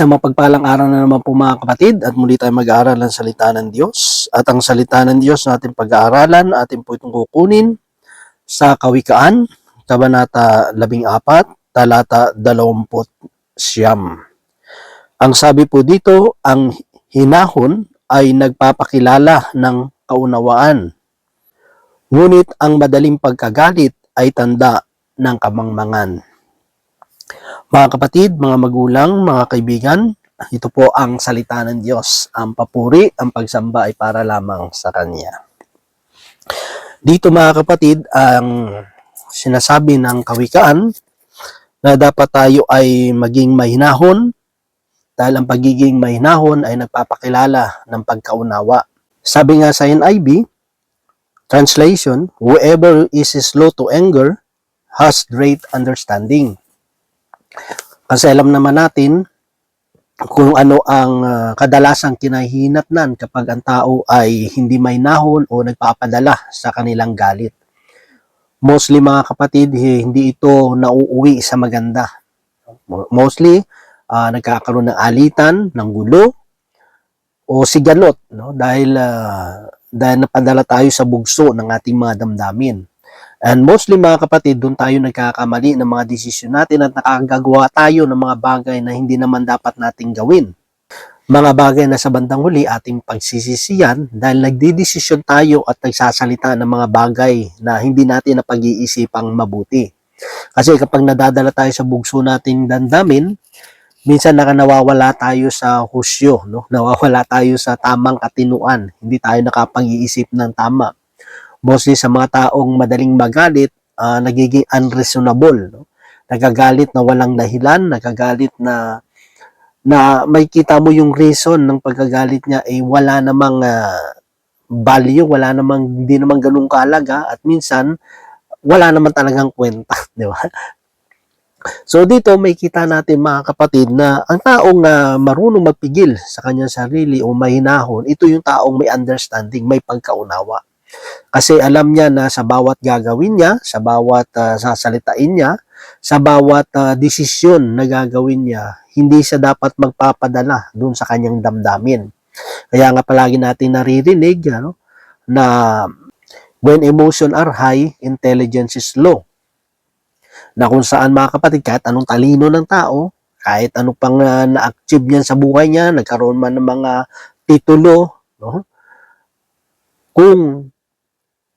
Isang mapagpalang araw na naman po mga kapatid at muli tayo mag-aaral ng salita ng Diyos. At ang salita ng Diyos na ating pag-aaralan, ating po itong kukunin sa Kawikaan, Kabanata 14, Talata 20 siyam. Ang sabi po dito, ang hinahon ay nagpapakilala ng kaunawaan. Ngunit ang madaling pagkagalit ay tanda ng kamangmangan. Mga kapatid, mga magulang, mga kaibigan, ito po ang salita ng Diyos. Ang papuri, ang pagsamba ay para lamang sa Kanya. Dito mga kapatid, ang sinasabi ng kawikaan na dapat tayo ay maging mahinahon dahil ang pagiging mahinahon ay nagpapakilala ng pagkaunawa. Sabi nga sa NIV, translation, whoever is slow to anger has great understanding. Kasi alam naman natin kung ano ang ah, kadalasang kinahihinatnan kapag ang tao ay hindi may nahon o nagpapadala sa kanilang galit. Mostly mga kapatid, eh, hindi ito nauuwi sa maganda. Mo- Mostly, ah, nagkakaroon ng alitan, ng gulo, o sigalot, no? dahil, ah, dahil napadala tayo sa bugso ng ating mga damdamin. And mostly mga kapatid, doon tayo nagkakamali ng mga desisyon natin at nakagagawa tayo ng mga bagay na hindi naman dapat nating gawin. Mga bagay na sa bandang huli ating pagsisisiyan dahil nagdidesisyon tayo at nagsasalita ng mga bagay na hindi natin napag-iisipang mabuti. Kasi kapag nadadala tayo sa bugso nating dandamin, minsan naka nawawala tayo sa husyo, no? nawawala tayo sa tamang katinuan, hindi tayo nakapag-iisip ng tama mostly sa mga taong madaling magalit, ah, nagiging unreasonable. No? Nagagalit na walang dahilan, nagagalit na na may kita mo yung reason ng pagkagalit niya ay wala namang ah, value, wala namang hindi naman ganun kaalaga at minsan wala naman talagang kwenta, di ba? So dito may kita natin mga kapatid na ang taong ah, marunong magpigil sa kanyang sarili o mahinahon, ito yung taong may understanding, may pagkaunawa. Kasi alam niya na sa bawat gagawin niya, sa bawat ah, sasalitain niya, sa bawat ah, desisyon na gagawin niya, hindi siya dapat magpapadala dun sa kanyang damdamin. Kaya nga palagi natin naririnig ano, na when emotion are high, intelligence is low. Na kung saan mga kapatid, kahit anong talino ng tao, kahit ano pang ah, na-achieve niyan sa buhay niya, nagkaroon man ng mga titulo, no? kung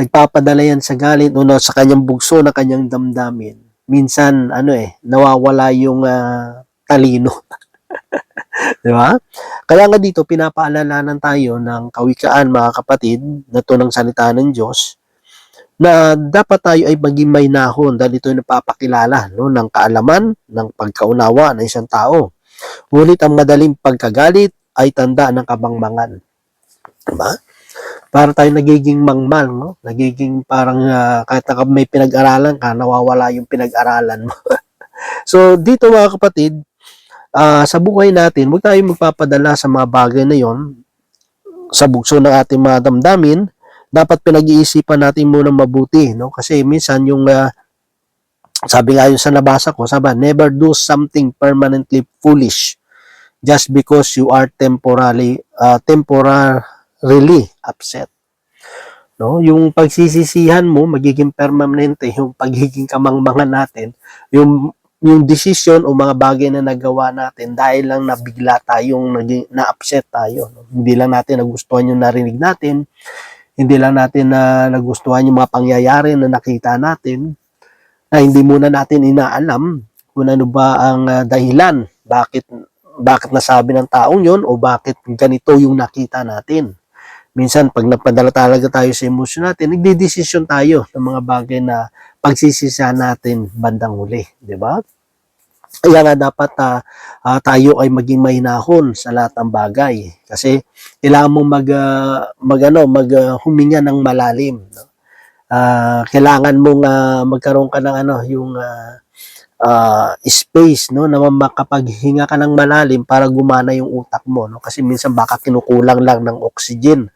nagpapadala yan sa galit o sa kanyang bugso na kanyang damdamin, minsan, ano eh, nawawala yung ah, talino. Di ba? Kaya nga dito, pinapaalalanan tayo ng kawikaan, mga kapatid, na to ng salita ng Diyos, na dapat tayo ay maging may nahon dahil ito napapakilala no, ng kaalaman, ng pagkaunawa ng isang tao. Ngunit ang madaling pagkagalit ay tanda ng kabangmangan. Diba? Para tayo nagiging mangmal, no? Nagiging parang ah, kahit na may pinag-aralan ka, nawawala yung pinag-aralan mo. so, dito mga kapatid, ah, sa buhay natin, huwag tayo magpapadala sa mga bagay na yon sa bugso ng ating mga damdamin, dapat pinag-iisipan natin muna mabuti, no? Kasi minsan yung ah, sabi nga yun sa nabasa ko, sabi, never do something permanently foolish just because you are temporarily uh, temporarily upset. No, yung pagsisisihan mo magiging permanente yung pagiging kamangmangan natin, yung yung decision o mga bagay na nagawa natin dahil lang nabigla tayong naging na-upset tayo. No? Hindi lang natin nagustuhan yung narinig natin, hindi lang natin na nagustuhan yung mga pangyayari na nakita natin, na hindi muna natin inaalam kung ano ba ang ah, dahilan, bakit bakit nasabi ng taong yon o bakit ganito yung nakita natin. Minsan, pag napadala talaga tayo sa emosyon natin, nagdidesisyon tayo ng mga bagay na pagsisisa natin bandang huli. Di ba? Kaya nga dapat ah, ah, tayo ay maging mahinahon sa lahat ng bagay. Kasi kailangan mo mag, ah, mag, ano, mag ah, huminga ng malalim. No? Ah, kailangan mong ah, magkaroon ka ng ano, yung ah, ah, space no na makapaghinga ka ng malalim para gumana yung utak mo no kasi minsan baka kinukulang lang ng oxygen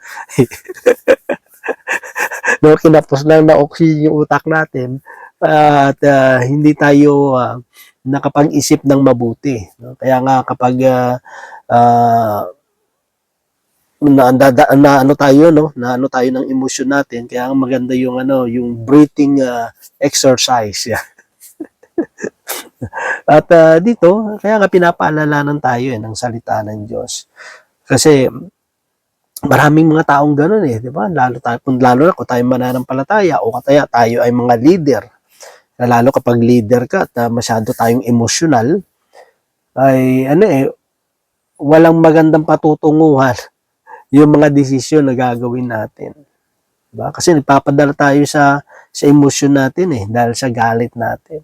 no kinapos lang ng oxygen yung utak natin at ah, hindi tayo ah, nakapag-isip ng mabuti. No? Kaya nga kapag ah, ah, na, na, na, ano tayo no na ano tayo ng emosyon natin kaya ang maganda yung ano yung breathing ah, exercise yeah. at ah, dito kaya nga pinapaalalanan tayo eh, ng salita ng Diyos kasi maraming mga taong ganoon eh di ba lalo tayo lalo na kung tayo mananampalataya o kaya tayo ay mga leader lalo kapag leader ka at ah, masyado tayong emosyonal ay ano eh walang magandang patutunguhan yung mga desisyon na gagawin natin. Diba? Kasi nagpapadala tayo sa sa emosyon natin eh dahil sa galit natin.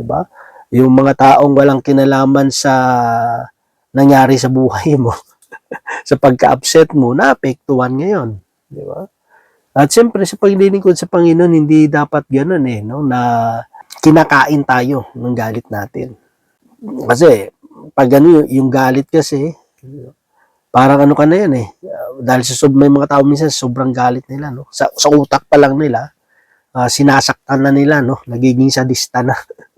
'Di ba? Yung mga taong walang kinalaman sa nangyari sa buhay mo, sa pagka-upset mo, naapektuhan ngayon, 'di ba? At siyempre sa paglilingkod sa Panginoon, hindi dapat ganoon eh, no, na kinakain tayo ng galit natin. Kasi pag ano, yung galit kasi, parang ano ka na yan eh. Uh, dahil sa sob, may mga tao minsan sobrang galit nila, no? Sa, sa utak pa lang nila, ah, sinasaktan na nila, no? Nagiging sadista na.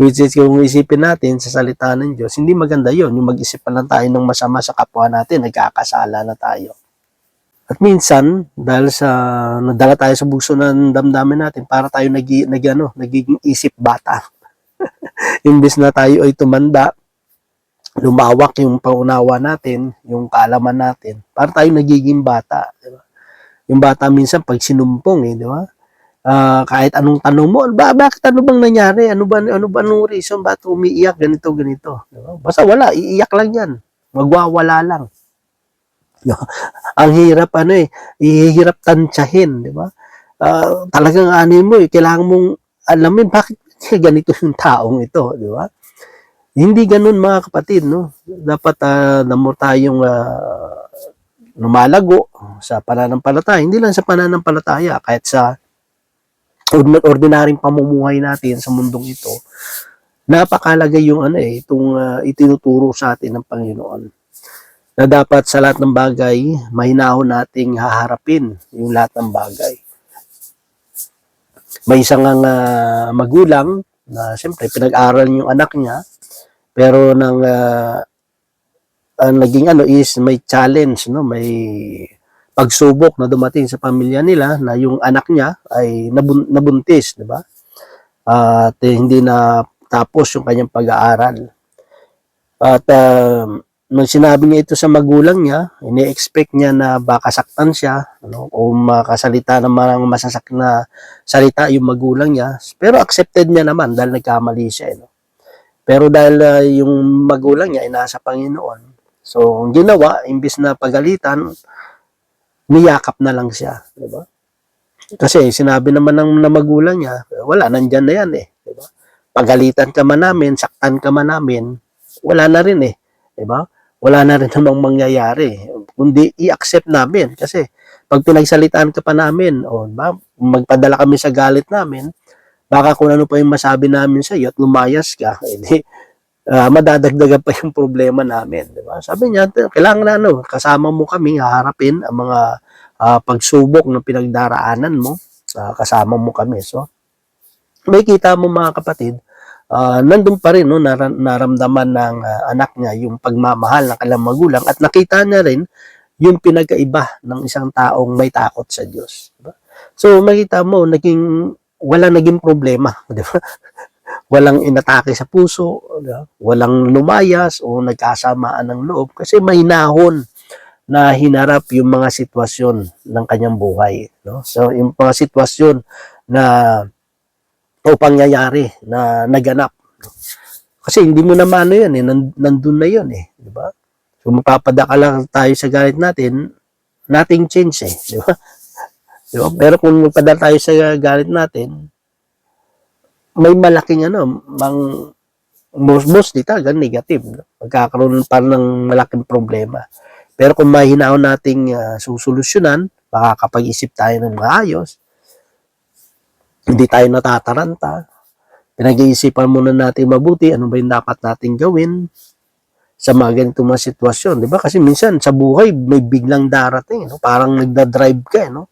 Which is, kung isipin natin sa salita ng Diyos, hindi maganda yon Yung mag-isip pa lang tayo ng masama sa kapwa natin, nagkakasala na tayo. At minsan, dahil sa nadala tayo sa buso ng damdamin natin, para tayo nag, nag, ano, nagiging isip bata. Imbes na tayo ay tumanda, lumawak yung paunawa natin, yung kaalaman natin, para tayo nagiging bata. Di ba? Yung bata minsan pag sinumpong eh, di ba? Ah, kahit anong tanong mo, ba, bakit ano bang nangyari? Ano ba ano ba anong reason bakit umiiyak ganito ganito? Di ba? Basta wala, iiyak lang 'yan. Magwawala lang. Di ba? Ang hirap ano eh, ihirap tantsahin, di ba? Ah, talagang ano mo eh, kailangan mong alamin bakit ganito yung taong ito, di ba? Hindi ganun mga kapatid, no? Dapat uh, namo tayong ah, lumalago sa pananampalataya. Hindi lang sa pananampalataya, kahit sa ordinaryong pamumuhay natin sa mundong ito, napakalaga yung ano eh, itong ah, itinuturo sa atin ng Panginoon. Na dapat sa lahat ng bagay, mahinahon nating haharapin yung lahat ng bagay. May isang ah, magulang na siyempre pinag-aral yung anak niya, pero nang ah, ang naging ano is may challenge, no? May pagsubok na dumating sa pamilya nila na yung anak niya ay nabun- nabuntis, di ba? At eh, hindi na tapos yung kanyang pag-aaral. At um, nung sinabi niya ito sa magulang niya, ini-expect niya na baka saktan siya, ano, o makasalita ng mga masasak na salita yung magulang niya. Pero accepted niya naman dahil nagkamali siya. No? Pero dahil ah, yung magulang niya ay nasa Panginoon, so ang ginawa, imbis na pagalitan, niyakap na lang siya. Di ba? Kasi sinabi naman ng na magulang niya, wala, nandyan na yan eh. Di ba? Pagalitan ka man namin, saktan ka man namin, wala na rin eh. Di ba? Wala na rin namang mangyayari. Kundi i-accept namin. Kasi pag pinagsalitaan ka pa namin, o ba, magpadala kami sa galit namin, baka kung ano pa yung masabi namin sa iyo at lumayas ka, edi ah, madadagdagan pa yung problema namin, di ba? Sabi niya, kailangan na ano, kasama mo kami harapin ang mga ah, pagsubok na pinagdaraanan mo, ah, kasama mo kami. So, may kita mo mga kapatid, ah, nandun pa rin no, naran- naramdaman ng ah, anak niya yung pagmamahal ng kanilang magulang at nakita niya rin yung pinagkaiba ng isang taong may takot sa Diyos. Diba? So, makita mo, naging, wala naging problema. Di ba? Walang inatake sa puso, walang lumayas o nagkasamaan ng loob kasi may nahon na hinarap yung mga sitwasyon ng kanyang buhay. No? So, yung mga sitwasyon na o pangyayari na naganap. Kasi hindi mo naman ano yan eh, nan- nandun na yun eh, di ba? So mapapadaka lang tayo sa galit natin, nothing change eh? Di ba? Pero kung magpadala tayo sa galit natin, may malaking ano, mang most, mostly talaga negative. No? Magkakaroon pa ng malaking problema. Pero kung mahinaon nating uh, susolusyonan, makakapag-isip tayo ng maayos, hindi tayo natataranta, pinag-iisipan muna natin mabuti, ano ba yung dapat natin gawin sa mga ganitong mga sitwasyon. Di ba? Kasi minsan sa buhay, may biglang darating. No? Parang nagda-drive ka. eh, No?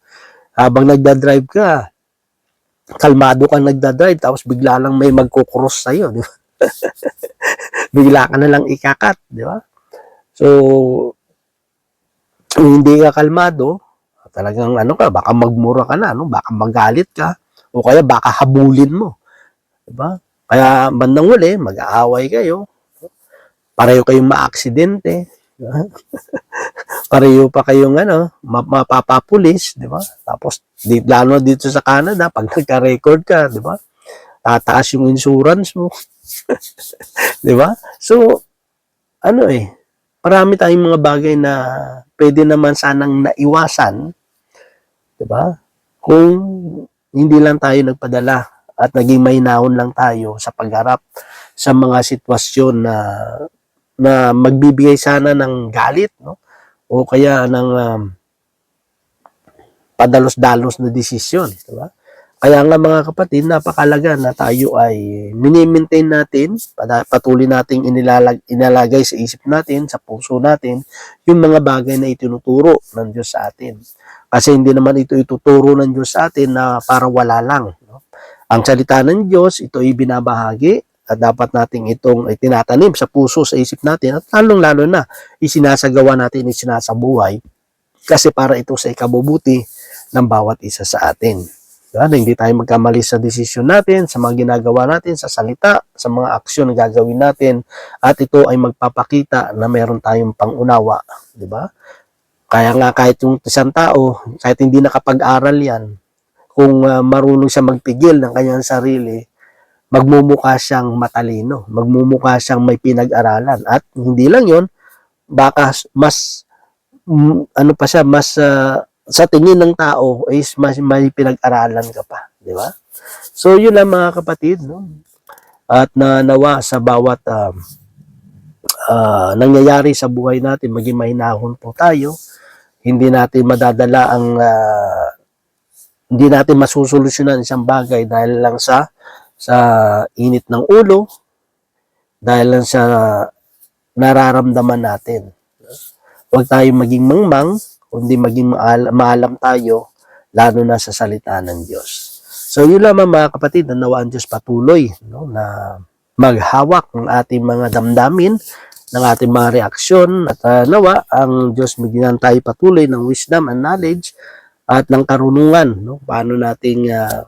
Habang nagda-drive ka, kalmado ka nagdadrive tapos bigla lang may magkukross sa'yo, di ba? bigla ka na lang ikakat, di ba? So, hindi ka kalmado, talagang ano ka, baka magmura ka na, no? baka magalit ka, o kaya baka habulin mo. Di ba? Kaya bandang uli, mag-aaway kayo, pareho kayong maaksidente? pareho pa kayong ano, ma- mapapapulis, di ba? Tapos, di, lalo dito sa Canada, pag nagka-record ka, di ba? Tataas yung insurance mo. di ba? So, ano eh, marami tayong mga bagay na pwede naman sanang naiwasan, di ba? Kung hindi lang tayo nagpadala at naging mahinahon lang tayo sa pagharap sa mga sitwasyon na na magbibigay sana ng galit, no? O kaya ng um, padalos-dalos na desisyon, di ba? Kaya nga mga kapatid, napakalaga na tayo ay mini-maintain natin, patuloy nating inilalag, inalagay sa isip natin, sa puso natin, yung mga bagay na itinuturo ng Diyos sa atin. Kasi hindi naman ito ituturo ng Diyos sa atin na para wala lang. No? Ang salita ng Diyos, ito ay binabahagi at dapat nating itong itinatanim sa puso, sa isip natin at lalong-lalo na isinasagawa natin, isinasabuhay kasi para ito sa ikabubuti ng bawat isa sa atin. Diba? Na hindi tayo magkamali sa desisyon natin, sa mga ginagawa natin, sa salita, sa mga aksyon na gagawin natin, at ito ay magpapakita na meron tayong pangunawa. Di ba? Kaya nga kahit yung isang tao, kahit hindi nakapag-aral yan, kung uh, marunong siya magpigil ng kanyang sarili, magmumukha siyang matalino, magmumukha siyang may pinag-aralan. At hindi lang yon baka mas, mm, ano pa siya, mas uh, sa tingin ng tao is mas may pinag-aralan ka pa, di ba? So yun lang mga kapatid, no? At na nawa sa bawat um, ah, nangyayari sa buhay natin, maging mahinahon po tayo. Hindi natin madadala ang ah, hindi natin masusolusyonan isang bagay dahil lang sa sa init ng ulo, dahil lang sa nararamdaman natin. Huwag tayo maging mangmang, kundi maging maal- maalam tayo, lalo na sa salita ng Diyos. So yun lamang mga kapatid, na nawa ang Diyos patuloy no, na maghawak ng ating mga damdamin, ng ating mga reaksyon, at ah, nawa ang Diyos magiging tayo patuloy ng wisdom and knowledge at ng karunungan, no? paano nating ah,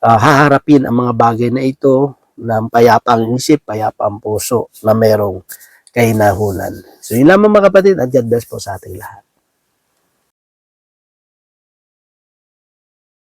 ah, haharapin ang mga bagay na ito ng payapang isip, payapang puso na merong kahinahunan. So yun lamang mga kapatid, at God bless po sa ating lahat.